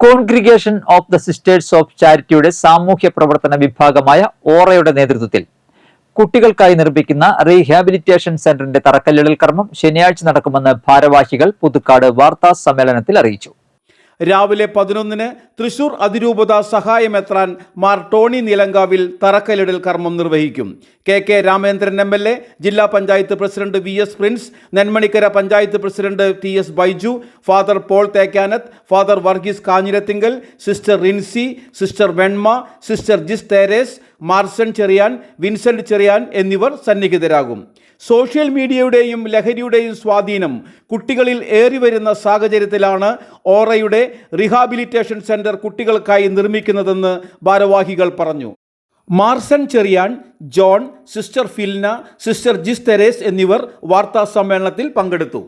Congregation of the sisters of ചാരിറ്റിയുടെ സാമൂഹ്യ പ്രവർത്തന വിഭാഗമായ ഓറയുടെ നേതൃത്വത്തിൽ കുട്ടികൾക്കായി നിർമ്മിക്കുന്ന റീഹാബിലിറ്റേഷൻ സെന്ററിന്റെ തറക്കല്ലിടൽ കർമ്മം ശനിയാഴ്ച നടക്കുമെന്ന് ഭാരവാഹികൾ പുതുക്കാട് വാർത്താ സമ്മേളനത്തിൽ അറിയിച്ചു. രാവിലെ പതിനൊന്നിന് തൃശൂർ അതിരൂപത സഹായമെത്രാൻ മാർ ടോണി നിലങ്കാവിൽ തറക്കല്ലിടൽ കർമ്മം നിർവഹിക്കും. K K Ramendran M L A ജില്ലാ panchayat president V S Prince Nenmanikkara panchayat president T S Baiju father Paul Thekkanath father Varghese Kanjirathinkal sister Rinsi sister Venma sister Jis Theres Marson Cheriyan Vincent Cheriyan എന്നിവർ സന്നിഹിതരാകും. Social മീഡിയയുടെയും ലഹരിയുടെയും സ്വാധീനം കുട്ടികളിൽ ഏറിവരുന്ന സാഹചര്യത്തിലാണ് ഓറയുടെ rehabilitation centre കുട്ടികൾക്കായി നിർമ്മിക്കുന്നതെന്ന് ഭാരവാഹികൾ പറഞ്ഞു. Marson Cheriyan John sister Philna sister Jis Theres എന്നിവർ വാർത്താ സമ്മേളനത്തിൽ പങ്കെടുത്തു.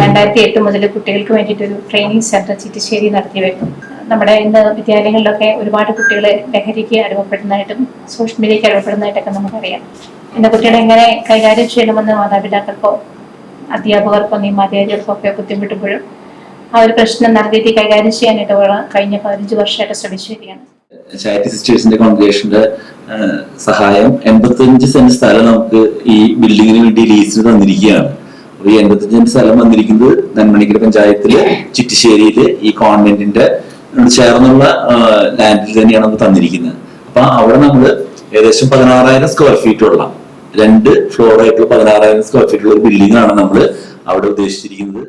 രണ്ടായിരത്തി എട്ട് മുതൽ കുട്ടികൾക്ക് വേണ്ടിയിട്ടൊരു ട്രെയിനിങ് സെന്റർ ചിറ്റിശ്ശേരി നടത്തി വരുന്നു നമ്മുടെ ഇന്ന് വിദ്യാലയങ്ങളിലൊക്കെ ഒരുപാട് കുട്ടികൾ ലഹരിക്ക് അടിമപ്പെടുന്നതായിട്ടും സോഷ്യൽ മീഡിയയ്ക്ക് അടിമപ്പെടുന്നതായിട്ടൊക്കെ നമുക്കറിയാം. ഇന്ന് കുട്ടികളെ എങ്ങനെ കൈകാര്യം ചെയ്യണമെന്ന് മാതാപിതാക്കൾക്കോ അധ്യാപകർക്കോ നിയമാധികാരികൾക്കോ ഒക്കെ ബുദ്ധിമുട്ടുമ്പോഴും ആ ഒരു പ്രശ്നം നല്ല രീതിയിൽ കൈകാര്യം ചെയ്യാനായിട്ട് കഴിഞ്ഞ പതിനഞ്ച് വർഷമായിട്ട് ശ്രമിച്ചു വരികയാണ്. ചാരിറ്റി സിസ്റ്റേഴ്സിന്റെ കോൺഗ്രേഷന്റെ സഹായം എൺപത്തിയഞ്ച് സെന്റ് സ്ഥലം നമുക്ക് ഈ ബിൽഡിങ്ങിന് വേണ്ടി ലീസിന് തന്നിരിക്കുകയാണ്. ഈ എൺപത്തിയഞ്ച് സെന്റ് സ്ഥലം വന്നിരിക്കുന്നത് നെന്മണിക്കര പഞ്ചായത്തിലെ ചുറ്റിശ്ശേരിയിൽ ഈ കോൺവെന്റിന്റെ ചേർന്നുള്ള ലാൻഡിൽ തന്നെയാണ് നമുക്ക് തന്നിരിക്കുന്നത്. അപ്പൊ അവിടെ നമ്മൾ ഏകദേശം പതിനാറായിരം സ്ക്വയർ ഫീറ്റ് ഉള്ള രണ്ട് ഫ്ലോർ ആയിട്ടുള്ള പതിനാറായിരം സ്ക്വയർ ഫീറ്റുള്ള ഒരു ബിൽഡിംഗ് ആണ് നമ്മൾ അവിടെ ഉദ്ദേശിച്ചിരിക്കുന്നത്.